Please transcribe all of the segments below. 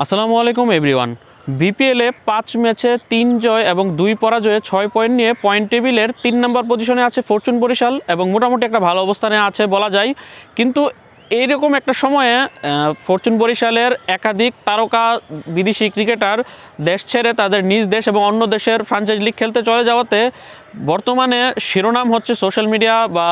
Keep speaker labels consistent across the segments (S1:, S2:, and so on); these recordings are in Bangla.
S1: আসসালামু আলাইকুম এভরিওয়ান বিপিএলে পাঁচ ম্যাচে তিন জয় এবং দুই পরাজয়ে ছয় পয়েন্ট নিয়ে পয়েন্ট টেবিলের তিন নম্বর পজিশনে আছে ফরচুন বরিশাল এবং মোটামুটি একটা ভালো অবস্থানে আছে বলা যায়। কিন্তু এইরকম একটা সময়ে ফরচুন বরিশালের একাধিক তারকা বিদেশি ক্রিকেটার দেশ ছেড়ে তাদের নিজ দেশ এবং অন্য দেশের ফ্রাঞ্চাইজ লিগ খেলতে চলে যাওয়াতে বর্তমানে শিরোনাম হচ্ছে সোশ্যাল মিডিয়া বা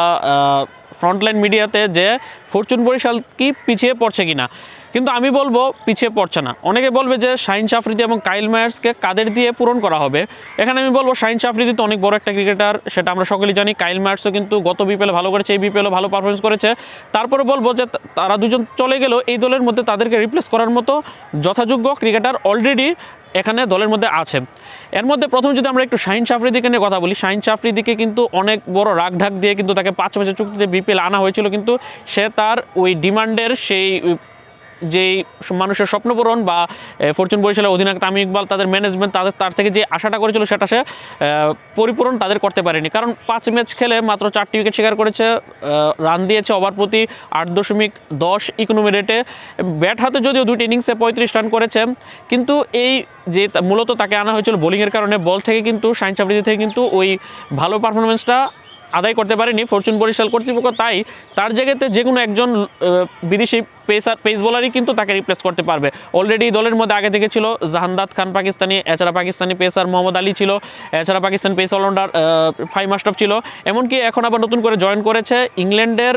S1: ফ্রন্টলাইন মিডিয়াতে যে ফরচুন বরিশাল কি পিছিয়ে পড়ছে কিনা। কিন্তু আমি বলব পিছিয়ে পড়ছে না। অনেকে বলবে যে শাহিন শাফরিদি এবং কাইল মায়ার্সকে কাদের দিয়ে পূরণ করা হবে? এখানে আমি বলব শাহিন শাফরিদি তো অনেক বড় একটা ক্রিকেটার, সেটা আমরা সকলেই জানি। কাইল মায়ার্সও কিন্তু গত বিপিএলে ভালো করেছে, এই বিপিএলও ভালো পারফরমেন্স করেছে। তারপরে বলব যে তারা দুজন চলে গেলেও এই দলের মধ্যে তাদেরকে রিপ্লেস করার মতো যথাযোগ্য ক্রিকেটার অলরেডি এখানে দলের মধ্যে আছে। এর মধ্যে প্রথম যদি আমরা একটু শাহিন সাফরিদিকে নিয়ে কথা বলি, শাহিন সাফরিদিকে কিন্তু অনেক বড় রাগ ঢাক দিয়ে কিন্তু তাকে পাঁচ ম্যাচের চুক্তিতে বিপিএল আনা হয়েছিল, কিন্তু সে তার ওই ডিমান্ডের সেই যেই মানুষের স্বপ্নপূরণ বা ফরচুন বরিশালের অধিনায়ক তামিম ইকবাল, তাদের ম্যানেজমেন্ট তাদের, তার থেকে যে আশাটা করেছিল সেটা সে পরিপূরণ তাদের করতে পারেনি। কারণ পাঁচ ম্যাচ খেলে মাত্র চারটি উইকেট শিকার করেছে রান দিয়েছে ওভার প্রতি আট দশমিক দশ ইকোনমি রেটে ব্যাট হাতে যদিও দুটি ইনিংসে পঁয়ত্রিশ রান করেছে, কিন্তু এই যে মূলত তাকে আনা হয়েছিল বোলিংয়ের কারণে বল থেকে কিন্তু, সাইন চাপড়ি থেকে কিন্তু ওই ভালো পারফরমেন্সটা আদায় করতে পারেনি ফরচুন বরিশাল কর্তৃপক্ষ। তাই তার জায়গাতে যে কোনো একজন বিদেশি পেসার, পেস বোলারই কিন্তু তাকে রিপ্লেস করতে পারবে। অলরেডি দলের মধ্যে আগে থেকে ছিল জাহান্দাদ খান পাকিস্তানি, এছাড়া পাকিস্তানি পেসার মোহাম্মদ আলী ছিল, এছাড়া পাকিস্তান পেস অলরাউন্ডার ফাইভ মাস্টাফ ছিল। এমনকি এখন আবার নতুন করে জয়েন করেছে ইংল্যান্ডের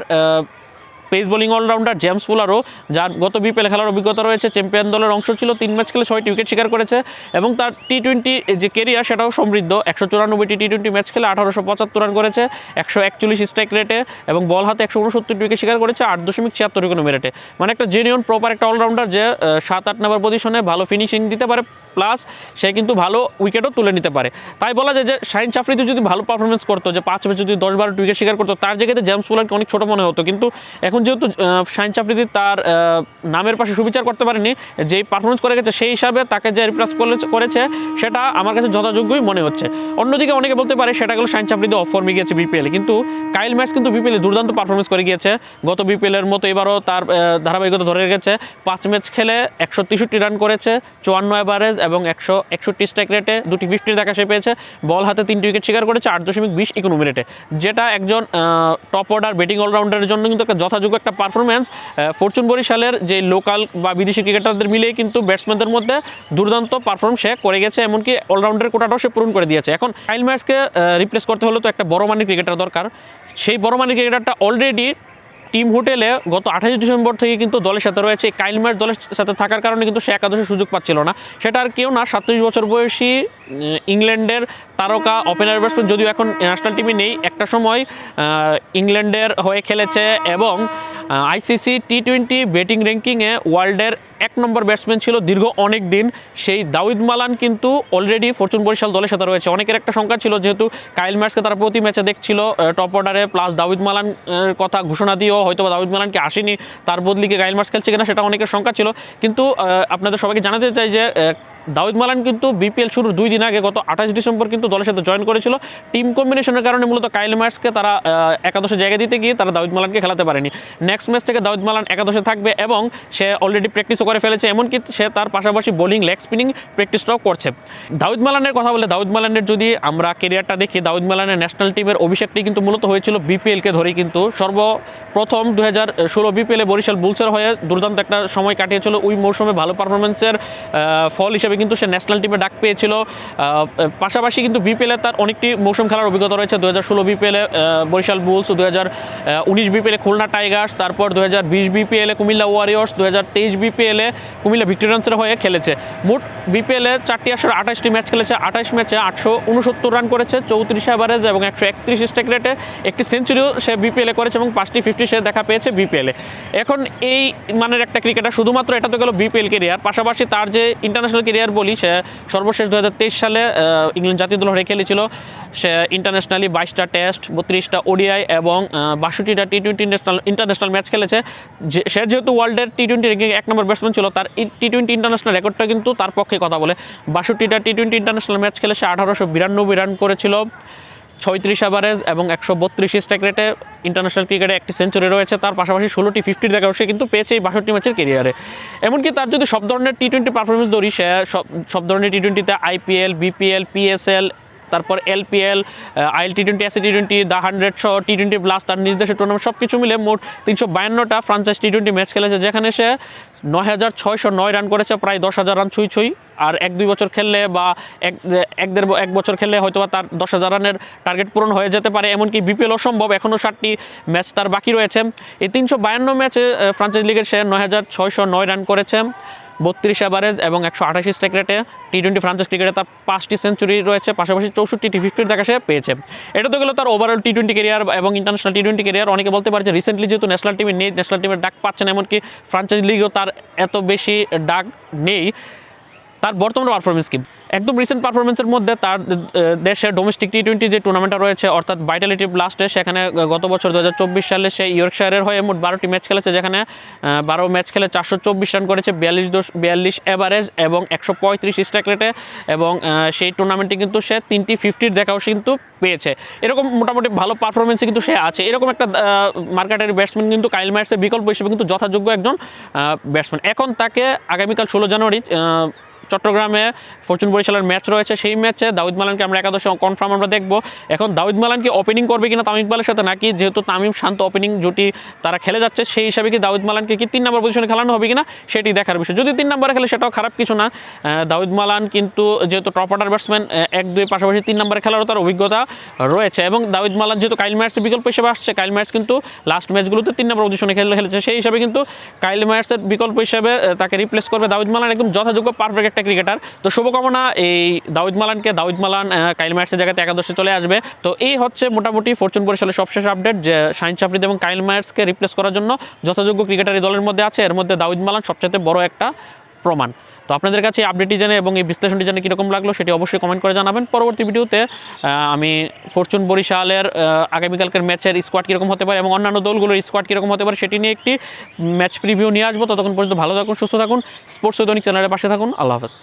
S1: পেস বোলিং অলরাউন্ডার জেমস ফুলারও, যার গত বিপিএল খেলার অভিজ্ঞতা রয়েছে, চ্যাম্পিয়ন দলের অংশ ছিল, তিন ম্যাচ খেলে ছয়টি উইকেট শিকার করেছে এবং তার টি টোয়েন্টি যে কেরিয়ার সেটাও সমৃদ্ধ, একশো চুরানব্বইটি টি টোয়েন্টি ম্যাচ খেলে আঠারোশো পঁচাত্তর রান করেছে, একশো একচল্লিশ স্ট্রাইক রেটে এবং বল হাতে একশো উনসত্তরটি উইকেট শিকার করেছে, আট দশমিক ছিয়াত্তর ইকোনমি রেটে মানে একটা জেনিয়ন প্রপার একটা অলরাউন্ডার যে সাত, আট নম্বর পজিশনে ভালো ফিনিশিং দিতে পারে প্লাস সে কিন্তু ভালো উইকেটও তুলে নিতে পারে। তাই বলা যায় যে শাহিন চাফরিদি যদি ভালো পারফরমেন্স করতো, যে পাঁচ ম্যাচে যদি দশ বারো উইকেট শিকার করতো, তার জায়গাতে জেমস ফুলারকে অনেক ছোটো মনে হতো। কিন্তু এখন যেহেতু শাহিন চাফরিদি তার নামের পাশে সুবিচার করতে পারেনি, যেই পারফরমেন্স করে গেছে সেই হিসাবে তাকে যে রিপ্লেস করেছে, সেটা আমার কাছে যথাযোগ্যই মনে হচ্ছে। অন্যদিকে অনেকে বলতে পারে সেটা গেলো শাহিন চাফরিদি অফ ফর্মে গিয়েছে বিপিএল কিন্তু কাইল ম্যাচ কিন্তু বিপিএল দুর্দান্ত পারফরমেন্স করে গিয়েছে। গত বিপিএল এর মতো এবারও তার ধারাবাহিকতা ধরে রেখেছে। পাঁচ ম্যাচ খেলে একশো তেষট্টি রান করেছে, চুয়ান্ন অ্যাভারেজ এবং একশো একষট্টি স্ট্রাইক রেটে দুটি ফিফটির দেখা সে পেয়েছে। বল হাতে তিনটি উইকেট শিকার করেছে আট দশমিক বিশ ইকোনমি রেটে। যেটা একজন টপ অর্ডার ব্যাটিং অলরাউন্ডারের জন্য কিন্তু একটা যথাযোগ্য একটা পারফরমেন্স ফরচুন বরিশালের যে লোকাল বা বিদেশি ক্রিকেটারদের মিলিয়ে কিন্তু ব্যাটসম্যানদের মধ্যে দুর্দান্ত পারফর্ম সে করে গেছে, এমনকি অলরাউন্ডারের কোটাটাও সে পূরণ করে দিয়েছে। এখন কাইল ম্যাচকে রিপ্লেস করতে হলে তো একটা বড় মানের ক্রিকেটার দরকার। সেই বড় মানের ক্রিকেটারটা অলরেডি টিম হোটেলে গত আঠাশে ডিসেম্বর থেকে কিন্তু দলের সাথে রয়েছে। কাইল দলের সাথে থাকার কারণে কিন্তু সে একাদশে সুযোগ পাচ্ছিল না। সেটা আর কেউ না, সাতত্রিশ বছর বয়সী ইংল্যান্ডের তারকা ওপেনার ব্যাটসম্যান যদিও এখন ন্যাশনাল টিমে নেই। একটা সময় ইংল্যান্ডের হয়ে খেলেছে এবং আইসিসি টি টোয়েন্টি ব্যাটিং র্যাঙ্কিংয়ে ওয়ার্ল্ডের এক নম্বর ব্যাটসম্যান ছিল দীর্ঘ অনেক দিন। সেই দাউদ মালান কিন্তু অলরেডি ফরচুন বরিশাল দলের সাথে রয়েছে। অনেকের একটা সংখ্যা ছিল যেহেতু কাইল ম্যাচকে তারা প্রতি ম্যাচে দেখছিল টপ অর্ডারে প্লাস দাউদ মালান কথা ঘোষণা দিয়েও হয়তো দাউদ মালানকে আসেনি, তার বদলিকে কাইল ম্যাচ খেলছে কিনা সেটা অনেকের সংখ্যা ছিল। কিন্তু আপনাদের সবাইকে জানাতে চাই যে দাউদ মালান কিন্তু বিপিএল শুরুর দুই দিন আগে গত আঠাশ ডিসেম্বর কিন্তু দলের সাথে জয়েন করেছিল। টিম কম্বিনেশনের কারণে মূলত কাইল ম্যাচকে তারা একাদশে জায়গা দিতে গিয়ে তারা দাউদ মালানকে খেলাতে পারেনি। নেক্সট ম্যাচ থেকে দাউদ মালান একাদশে থাকবে এবং সে অলরেডি প্র্যাকটিসও করে ফেলেছে, এমনকি সে তার পাশাপাশি বোলিং লেগ স্পিনিং প্র্যাকটিসটাও করছে। দাউদ মালানের কথা বলে, দাউদ মালানের যদি আমরা কেরিয়ারটা দেখি, দাউদ মালানের ন্যাশনাল টিমের অভিষেকটি কিন্তু মূলত হয়েছিল বিপিএলকে ধরেই কিন্তু। সর্বপ্রথম দু হাজার ষোলো বিপিএলে বরিশাল বুলসের হয়ে দুর্দান্ত একটা সময় কাটিয়েছিল। ওই মৌসুমে ভালো পারফরমেন্সের ফল হিসেবে কিন্তু সে ন্যাশনাল টিমে ডাক পেয়েছিল। পাশাপাশি কিন্তু বিপিএলে তার অনেকটি মৌসুম খেলার অভিজ্ঞতা রয়েছে। দু হাজার ষোলো বিপিএলে বরিশাল বুলস দু হাজার উনিশ বিপিএলে খুলনা টাইগার্স, তারপর দু হাজার বিশ বিপিএলে কুমিল্লা ওয়ারিয়র্স দু হাজার তেইশ বিপিএলে কুমিল্লা ভিক্টোরিয়ান্সের হয়ে খেলেছে। মোট বিপিএলে চারটি আসলে আঠাশটি ম্যাচ খেলেছে। আঠাশ ম্যাচে আটশো উনসত্তর রান করেছে, চৌত্রিশ অ্যাভারেজ এবং একশো একত্রিশ স্ট্রাইক রেটে একটি সেঞ্চুরিও সে বিপিএলে করেছে এবং পাঁচটি ফিফটি সে দেখা পেয়েছে বিপিএলে এখন এই মানের একটা ক্রিকেটার শুধুমাত্র এটা তো গেল বিপিএল কেরিয়ার পাশাপাশি তার যে ইন্টারন্যাশনাল কেরিয়ার বলি, সে সর্বশেষ দুহাজার তেইশ সালে ইংল্যান্ড জাতীয় দল হয়ে খেলেছিল। সে ইন্টারন্যাশনালি বাইশটা টেস্ট বত্রিশটা ওডিআই এবং বাষট্টিটা T twenty international international match খেলেছে। সে যেহেতু ওয়ার্ল্ডের টি টোয়েন্টি র্যাঙ্কিং এক নম্বর ব্যাটসম্যান ছিল, তার টি টোয়েন্টি ইন্টারন্যাশনাল রেকর্ডটা কিন্তু তার পক্ষে কথা বলে। বাষট্টিটা টি টোয়েন্টি ইন্টারন্যাশনাল ম্যাচ খেলে সে আঠারোশো বিরানব্বই রান করেছিল। ছয়ত্রিশ অ্যাভারেজ এবং একশো বত্রিশ স্ট্রাইক রেটে ইন্টারন্যাশনাল ক্রিকেটে একটি সেঞ্চুরি রয়েছে। তার পাশাপাশি ষোলোটি ফিফটির দেখা সে কিন্তু পেয়েছে এই বাষট্টি ম্যাচের কেরিয়ারে এমনকি তার যদি সব ধরনের টি টোয়েন্টি পারফরমেন্স ধরি, সে সব সব ধরনের টি টোয়েন্টিতে I P L B P L P S L তারপর L P L I L T twenty A C T twenty the hundred সহ টি টোয়েন্টি প্লাস তার নিজ দেশের টুর্নামেন্ট সব কিছু মিলে মোট তিনশো বায়ান্নটা ফ্রাঞ্চাইজ টি টোয়েন্টি ম্যাচ খেলেছে, যেখানে সে নয় হাজার ছয়শো নয় রান করেছে, প্রায় দশ হাজার রান ছুঁই ছুঁই। আর এক দুই বছর খেললে বা এক এক দেড় এক বছর খেললে হয়তো তার দশ হাজার রানের টার্গেট পূরণ হয়ে যেতে পারে, এমনকি বিপিএল অসম্ভব এখনও ষাটটি ম্যাচ তার বাকি রয়েছে। এই তিনশো বায়ান্ন ম্যাচে ফ্রান্সাইজ লিগের সে নয় হাজার ছয়শো নয় রান করেছে। বত্রিশ অ্যাভারেজ এবং একশো আঠাশি স্ট্রাইক রেটে টি টোয়েন্টি ফ্রান্সেস ক্রিকেটে তার পাঁচটি সেঞ্চুরি রয়েছে, পাশাপাশি চৌষট্টি টি ফিফটির দেখা সে পেয়েছে। এটা তো গেলো তার ওভারঅল টি টোয়েন্টি কেরিয়ার এবং ইন্টারন্যাশনাল টি টোয়েন্টি কেরিয়ার অনেকে বলতে পারে যে রিসেন্টলি যেহেতু ন্যাশনাল টিমে নেই ন্যাশনাল টিমের ডাক পাচ্ছে না, এমনকি ফ্রাঞ্চাইজ লিগেও তার এত বেশি ডাক নেই। তার বর্তমান পারফরমেন্স কি? একদম রিসেন্ট পারফরমেন্সের মধ্যে তার দেশে ডোমেস্টিক টি টোয়েন্টি যে টুর্নামেন্টটা রয়েছে, অর্থাৎ ভাইটালিটি ব্লাস্টে সেখানে গত বছর দু হাজার চব্বিশ সালে সে ইয়র্কশায়ারের হয়ে মোট বারোটি ম্যাচ খেলেছে, যেখানে বারো ম্যাচ খেলে চারশো চব্বিশ রান করেছে, বিয়াল্লিশ দোষ বিয়াল্লিশ অ্যাভারেজ এবং একশো পঁয়ত্রিশ স্ট্রাইক রেটে এবং সেই টুর্নামেন্টে কিন্তু সে তিনটি ফিফটির দেখাও কিন্তু পেয়েছে। এরকম মোটামুটি ভালো পারফরমেন্সে কিন্তু সে আছে। এরকম একটা মার্কেটের ব্যাটসম্যান কিন্তু কাইল ম্যাচের বিকল্প হিসেবে কিন্তু যথাযোগ্য একজন ব্যাটসম্যান এখন তাকে আগামীকাল ষোলো জানুয়ারি চট্টগ্রামে ফরচুন বরিশালের ম্যাচ রয়েছে। সেই ম্যাচে দাউদ মালানকে আমরা একাদশে কনফার্ম আমরা দেখব। এখন দাউদ মালানকে ওপেনিং করবে কিনা তামিম ইকবালের সাথে, নাকি যেহেতু তামিম শান্ত ওপেনিং জুটি তারা খেলে যাচ্ছে, সেই হিসাবে কি দাউদ মালানকে কি তিন নম্বর পজিশনে খেলানো হবে কিনা সেটি দেখার বিষয়। যদি তিন নম্বরে খেলে সেটাও খারাপ কিছু না। দাউদ মালান কিন্তু যেহেতু টপ অর্ডার ব্যাটসম্যান এক দুই পাশাপাশি তিন নম্বরে খেলারও তার অভিজ্ঞতা রয়েছে। এবং দাউদ মালান যেহেতু কাইল ম্যাচের বিকল্প হিসেবে আসছে কাইল ম্যাচ কিন্তু লাস্ট ম্যাচগুলোতে তিন নম্বর পজিশনে খেলে খেলেছে। সেই হিসাবে কিন্তু কাইল ম্যাচের বিকল্প হিসেবে তাকে রিপ্লেস করবে দাউদ মালান। একদম যথাযোগ্য পারফেক্ট ক্রিকেটার। তো শুভকামনা এই দাউদ মালানকে। দাউদ মালান কাইল মায়ার্সের জায়গাতে একাদশে চলে আসবে। তো এই হচ্ছে মোটামুটি ফরচুন বরিশালের সবশেষ আপডেট, যে শাহিন চাফরিদ এবং কাইল ম্যাটসকে রিপ্লেস করার জন্য যথাযোগ্য ক্রিকেটার এই দলের মধ্যে আছে। এর মধ্যে দাউদ মালান সবচেয়ে বড় একটা প্রমাণ। তো আপনাদের কাছে আপডেটটি জেনে এবং এই বিশ্লেষণটি জেনে কীরকম লাগল সেটি অবশ্যই কমেন্ট করে জানাবেন। পরবর্তী ভিডিওতে আমি ফরচুন বরিশালের আগামীকালকের ম্যাচের স্কোয়াড কীরকম হতে পারে এবং অন্যান্য দলগুলোর স্কোয়াড কীরকম হতে পারে সেটি নিয়ে একটি ম্যাচ প্রিভিউ নিয়ে আসব। ততক্ষণ পর্যন্ত ভালো থাকুন, সুস্থ থাকুন। স্পোর্টস দৈনিক চ্যানেলের পাশে থাকুন। আল্লাহ হাফেজ।